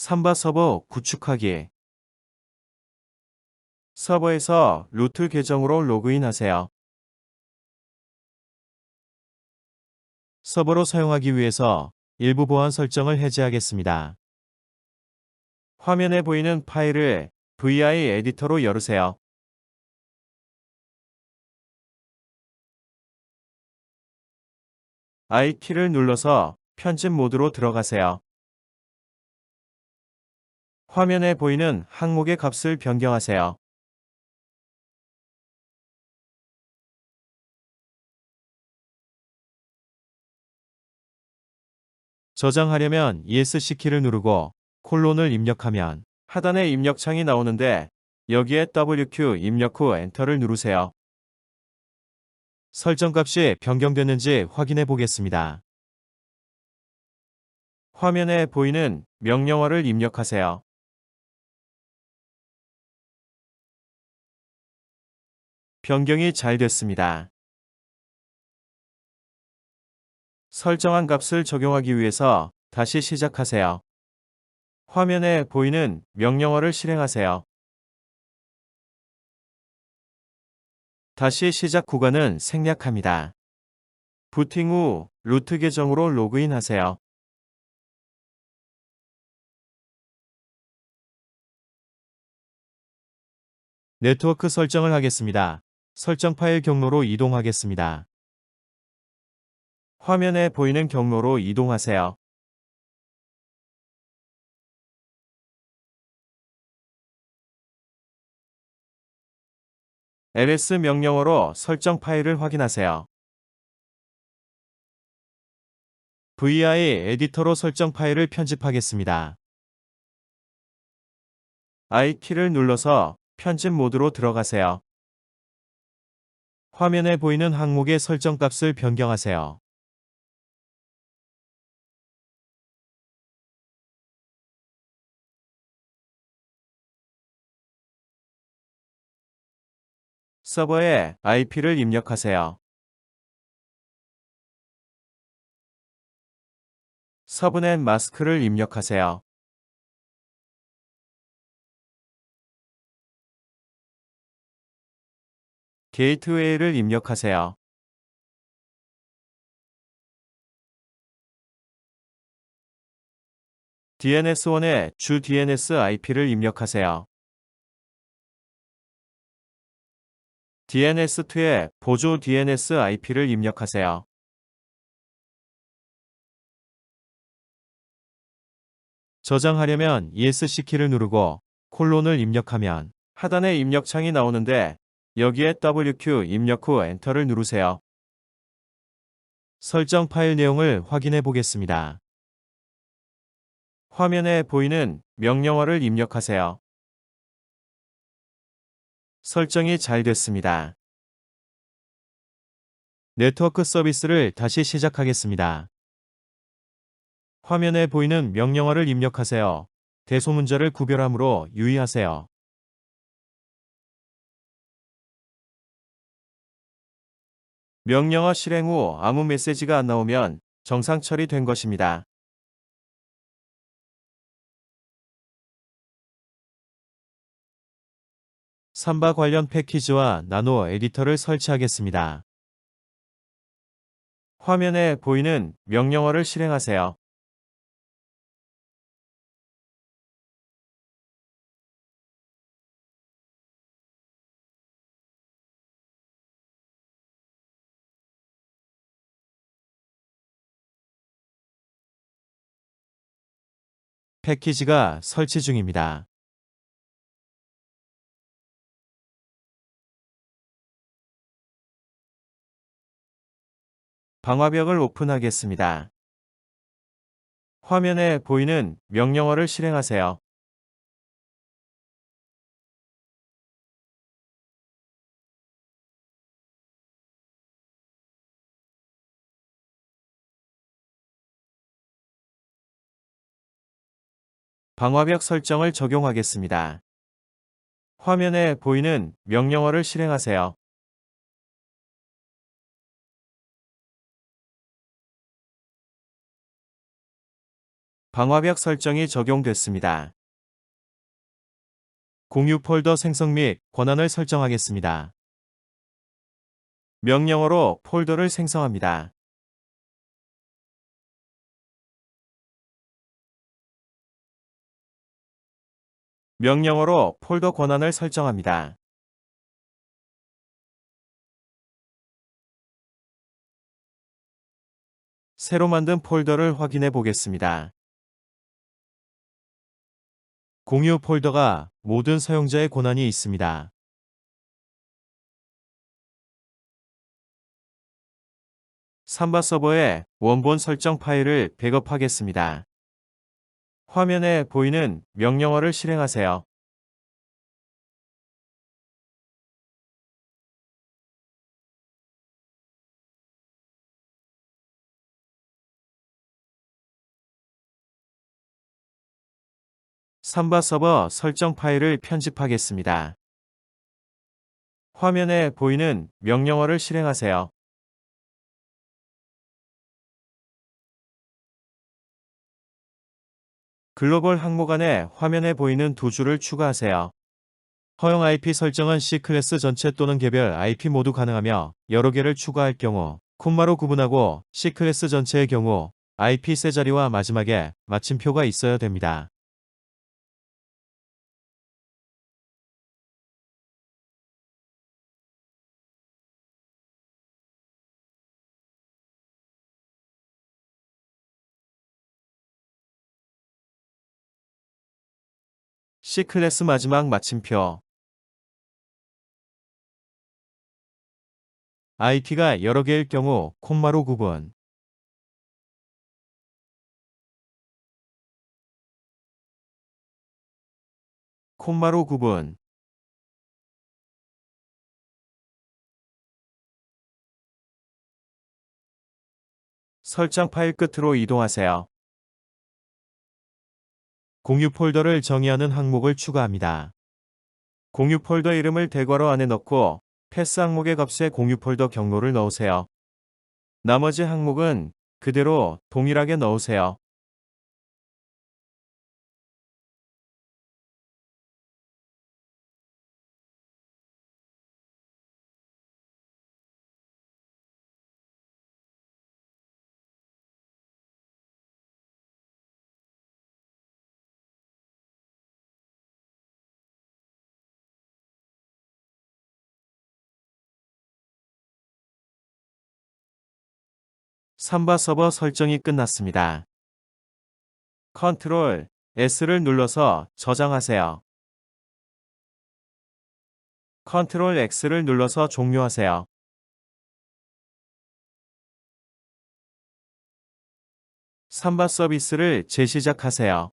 삼바 서버 구축하기 서버에서 루트 계정으로 로그인하세요. 서버로 사용하기 위해서 일부 보안 설정을 해제하겠습니다. 화면에 보이는 파일을 VI 에디터로 열으세요. I 키를 눌러서 편집 모드로 들어가세요. 화면에 보이는 항목의 값을 변경하세요. 저장하려면 ESC 키를 누르고 콜론을 입력하면 하단에 입력창이 나오는데 여기에 WQ 입력 후 엔터를 누르세요. 설정값이 변경됐는지 확인해 보겠습니다. 화면에 보이는 명령어를 입력하세요. 변경이 잘 됐습니다. 설정한 값을 적용하기 위해서 다시 시작하세요. 화면에 보이는 명령어를 실행하세요. 다시 시작 구간은 생략합니다. 부팅 후 루트 계정으로 로그인하세요. 네트워크 설정을 하겠습니다. 설정 파일 경로로 이동하겠습니다. 화면에 보이는 경로로 이동하세요. ls 명령어로 설정 파일을 확인하세요. vi 에디터로 설정 파일을 편집하겠습니다. I 키를 눌러서 편집 모드로 들어가세요. 화면에 보이는 항목의 설정 값을 변경하세요. 서버에 IP를 입력하세요. 서브넷 마스크를 입력하세요. 게이트웨이를 입력하세요. DNS1의 주 DNS IP를 입력하세요. DNS2의 보조 DNS IP를 입력하세요. 저장하려면 ESC 키를 누르고 콜론을 입력하면 하단에 입력창이 나오는데 여기에 WQ 입력 후 엔터를 누르세요. 설정 파일 내용을 확인해 보겠습니다. 화면에 보이는 명령어를 입력하세요. 설정이 잘 됐습니다. 네트워크 서비스를 다시 시작하겠습니다. 화면에 보이는 명령어를 입력하세요. 대소문자를 구별함으로 유의하세요. 명령어 실행 후 아무 메시지가 안 나오면 정상 처리된 것입니다. 삼바 관련 패키지와 나노 에디터를 설치하겠습니다. 화면에 보이는 명령어를 실행하세요. 패키지가 설치 중입니다. 방화벽을 오픈하겠습니다. 화면에 보이는 명령어를 실행하세요. 방화벽 설정을 적용하겠습니다. 화면에 보이는 명령어를 실행하세요. 방화벽 설정이 적용됐습니다. 공유 폴더 생성 및 권한을 설정하겠습니다. 명령어로 폴더를 생성합니다. 명령어로 폴더 권한을 설정합니다. 새로 만든 폴더를 확인해 보겠습니다. 공유 폴더가 모든 사용자의 권한이 있습니다. 삼바 서버에 원본 설정 파일을 백업하겠습니다. 화면에 보이는 명령어를 실행하세요. 삼바 서버 설정 파일을 편집하겠습니다. 화면에 보이는 명령어를 실행하세요. 글로벌 항목 안에 화면에 보이는 두 줄을 추가하세요. 허용 IP 설정은 C클래스 전체 또는 개별 IP 모두 가능하며 여러 개를 추가할 경우 콤마로 구분하고 C클래스 전체의 경우 IP 세 자리와 마지막에 마침표가 있어야 됩니다. C클래스 마지막 마침표. IP가 여러 개일 경우 콤마로 구분. 콤마로 구분. 설정 파일 끝으로 이동하세요. 공유 폴더를 정의하는 항목을 추가합니다. 공유 폴더 이름을 대괄호 안에 넣고 패스 항목의 값에 공유 폴더 경로를 넣으세요. 나머지 항목은 그대로 동일하게 넣으세요. 삼바 서버 설정이 끝났습니다. 컨트롤 S를 눌러서 저장하세요. 컨트롤 X를 눌러서 종료하세요. 삼바 서비스를 재시작하세요.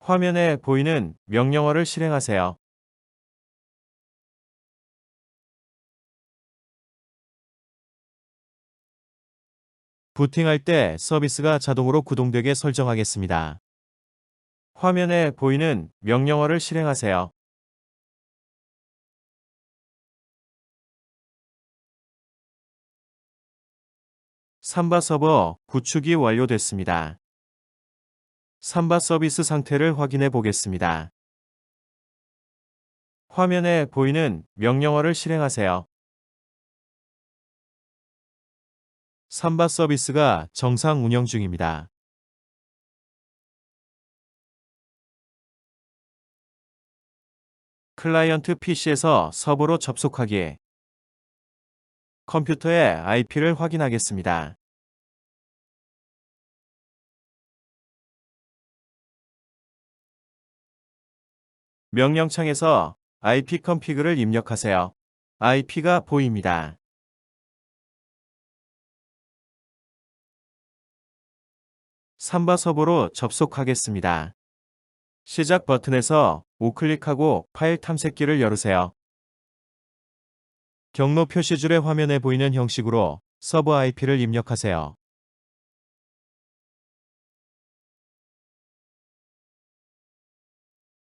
화면에 보이는 명령어를 실행하세요. 부팅할 때 서비스가 자동으로 구동되게 설정하겠습니다. 화면에 보이는 명령어를 실행하세요. 삼바 서버 구축이 완료됐습니다. 삼바 서비스 상태를 확인해 보겠습니다. 화면에 보이는 명령어를 실행하세요. 삼바 서비스가 정상 운영 중입니다. 클라이언트 PC에서 서버로 접속하기 컴퓨터의 IP를 확인하겠습니다. 명령창에서 IP 컨피그를 입력하세요. IP가 보입니다. 삼바 서버로 접속하겠습니다. 시작 버튼에서 우클릭하고 파일 탐색기를 열으세요. 경로 표시줄의 화면에 보이는 형식으로 서버 IP를 입력하세요.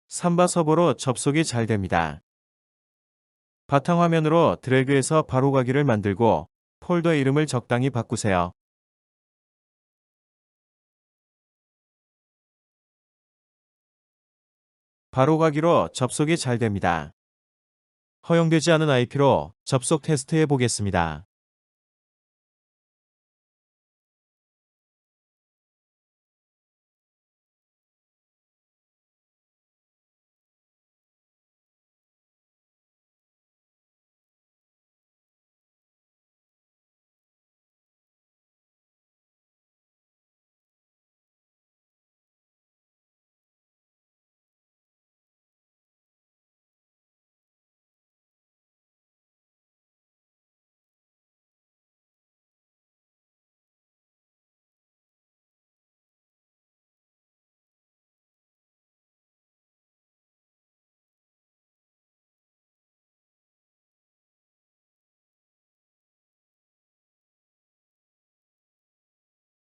삼바 서버로 접속이 잘 됩니다. 바탕화면으로 드래그해서 바로 가기를 만들고 폴더 이름을 적당히 바꾸세요. 바로 가기로 접속이 잘 됩니다. 허용되지 않은 IP로 접속 테스트해 보겠습니다.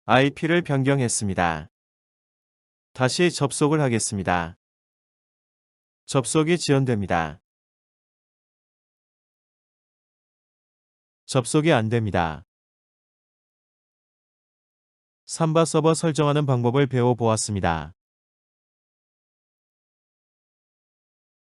IP를 변경했습니다. 다시 접속을 하겠습니다. 접속이 지연됩니다. 접속이 안 됩니다. 삼바 서버 설정하는 방법을 배워보았습니다.